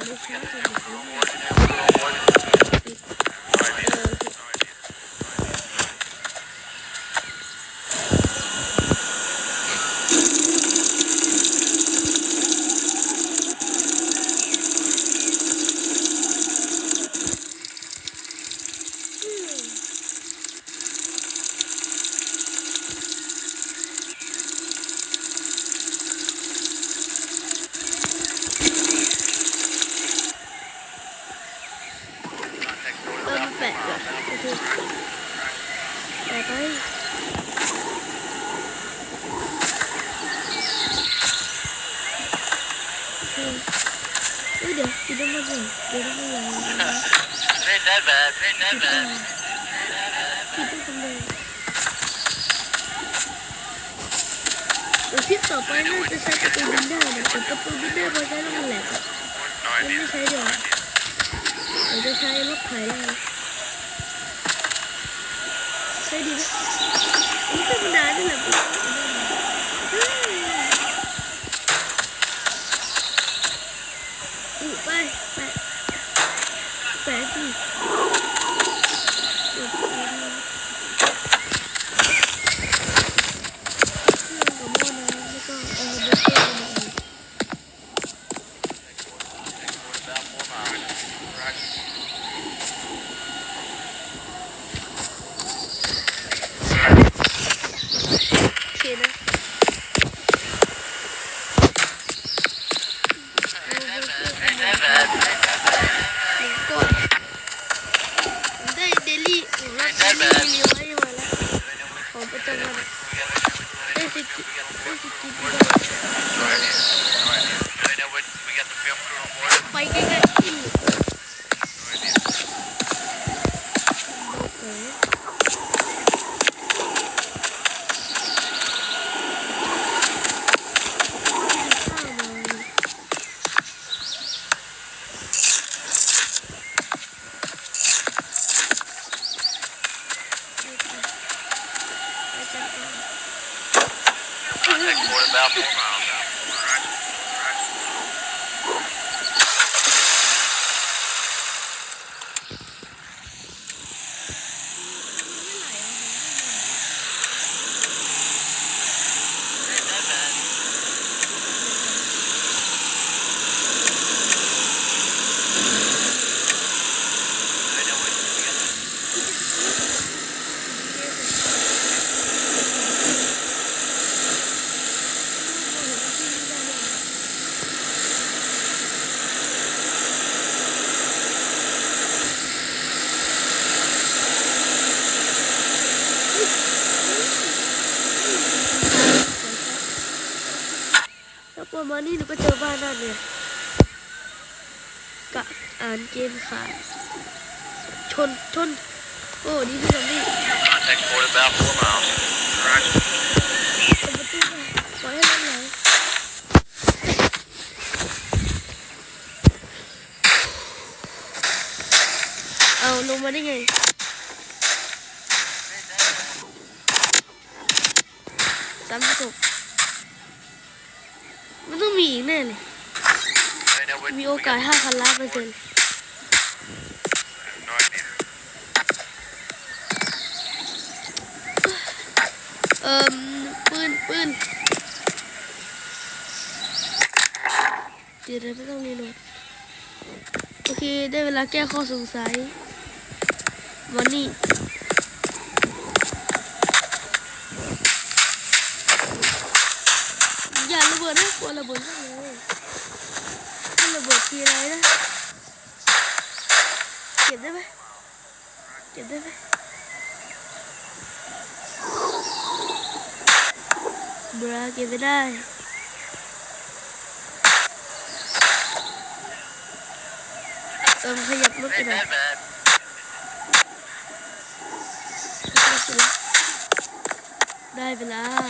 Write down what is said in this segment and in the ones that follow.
Thank şey you. ไม่ยัง Ain't that bad. Ain't that bad. คิดได้ทำเลยเดี๋ยวคลิปต่อไปน่าจะใช้ประตูบินได้นะแต่ประตูบินได้พอใช้แล้วมันแหลกอะยังไม่ใช้เดี๋ยวเดี๋ยวจะใช้รถไถแล้วใช้ดีไหมนี่ธรรมดานี่แหละ aqui, né? mouth for miles. เนี่ยกะอ่านเกมขาดชนชนโอ้นี่พี่ซอมบี้ Contact board about four miles. เปิดประตูไปปล่อยให้มันไหลเอาลงมาได้ไงสามสิบหกมันต้องมีอีกแน่เลย I know what มีโอกาสห้าพันล้านเปอร์เซ็นต์เอ่มปืนปืนเดี๋ยวเราไม่ต้องรีโหลดโอเค ได้เวลาแก้ข้อสงสัยวันนี้อย่าระเบิดนะกลัวระเบิดมากเลย chia lấy đó. Kiểm đấy bé kiểm đấy bé bra, kiểm bên đây. Tôi phải dập nút cái này. Đây là.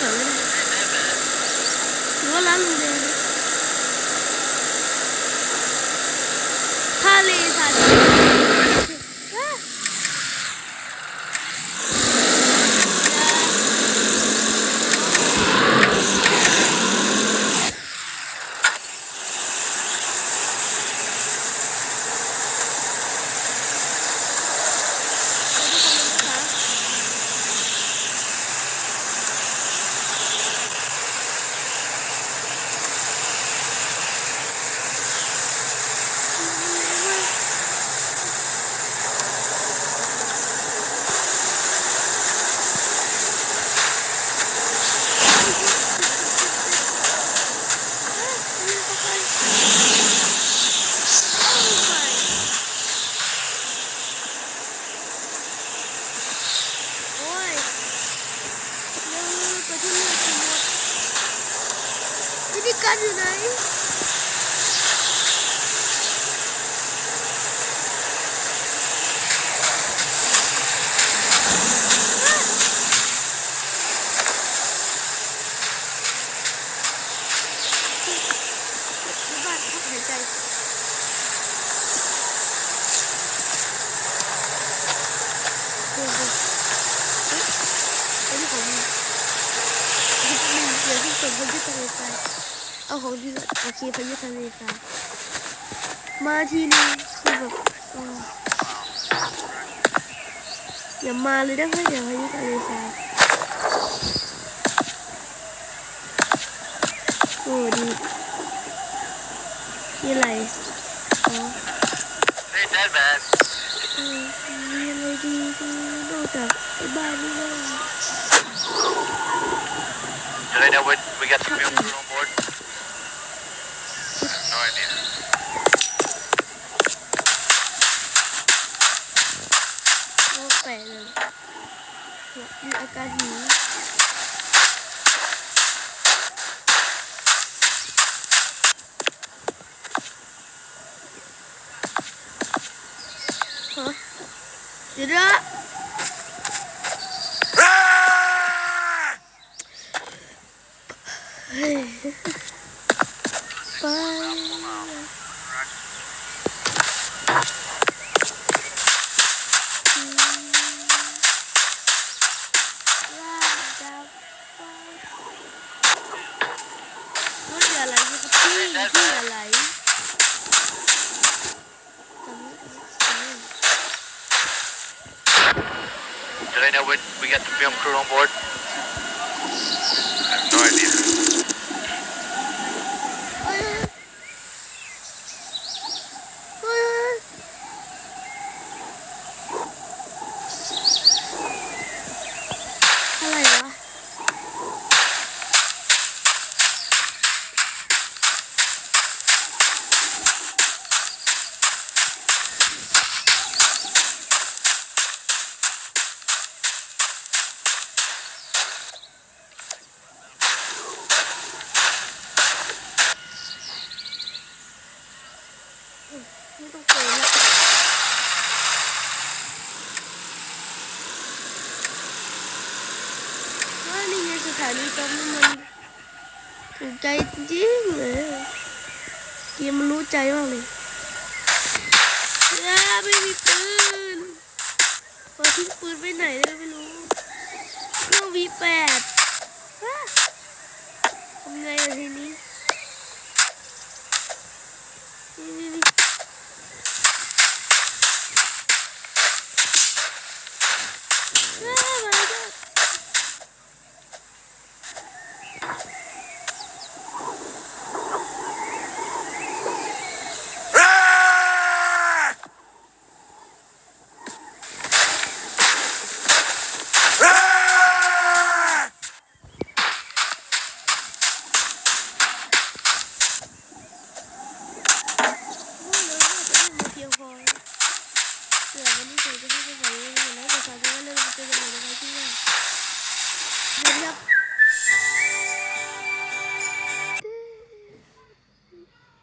kalır. Ne lan bu บหนึ่งเดี๋ยที่ส่งพายุทะเลทรายเอาของที่ก่อนโอเคพายุทะเลทรายมาทีนึงคือแบบอย่ามาเลยได้ไหมเดี๋ยวพายุทะเลทรายโอ้ดีนี่อะไรอ๋อ Hey, dead man. เออมีอะไรดีดีนอกจากไอ้บ้านนี่บ้าง Do I know what we got some new crew on board? No idea. Okay, I got me. Get up. We got the film crew on board? จจริงเลยเกมมันรู้ใจมากเลยอ้าไม่มีปืนพอทิ้งปืนไปไหนเลยไม่รู้เครื่องวีแปดทำไงอะทีนี้